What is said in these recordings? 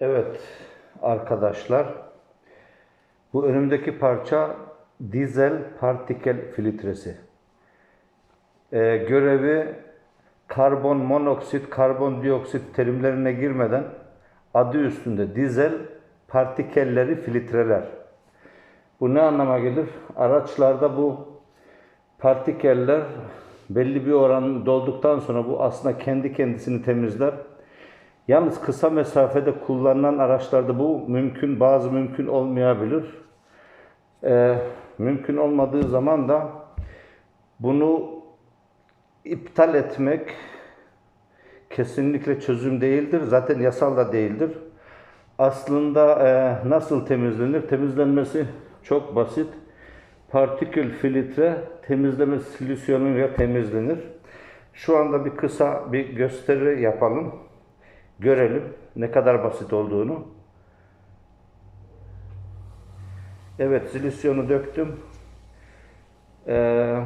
Evet arkadaşlar. Bu önümdeki parça dizel partikel filtresi. Ee, görevi karbon monoksit, karbondioksit terimlerine girmeden adı üstünde dizel partikelleri filtreler. Bu ne anlama gelir? Araçlarda bu partikeller belli bir oran dolduktan sonra bu aslında kendi kendisini temizler. Yalnız kısa mesafede kullanılan araçlarda bu mümkün, bazı mümkün olmayabilir. Ee, mümkün olmadığı zaman da bunu iptal etmek kesinlikle çözüm değildir. Zaten yasal da değildir. Aslında e, nasıl temizlenir? Temizlenmesi çok basit. Partikül filtre temizleme solüsyonuyla temizlenir. Şu anda bir kısa bir gösteri yapalım. Görelim ne kadar basit olduğunu. Evet, silisyonu döktüm. Ee,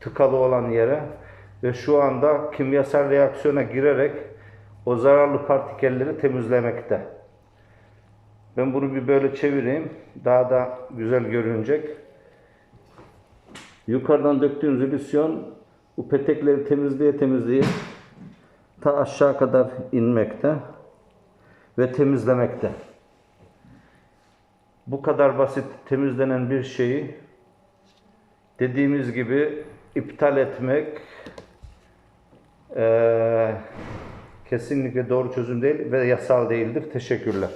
tıkalı olan yere ve şu anda kimyasal reaksiyona girerek o zararlı partikelleri temizlemekte. Ben bunu bir böyle çevireyim. Daha da güzel görünecek. Yukarıdan döktüğüm solüsyon bu petekleri temizleye temizleye ta aşağı kadar inmekte ve temizlemekte. Bu kadar basit temizlenen bir şeyi dediğimiz gibi iptal etmek eee, kesinlikle doğru çözüm değil ve yasal değildir. Teşekkürler.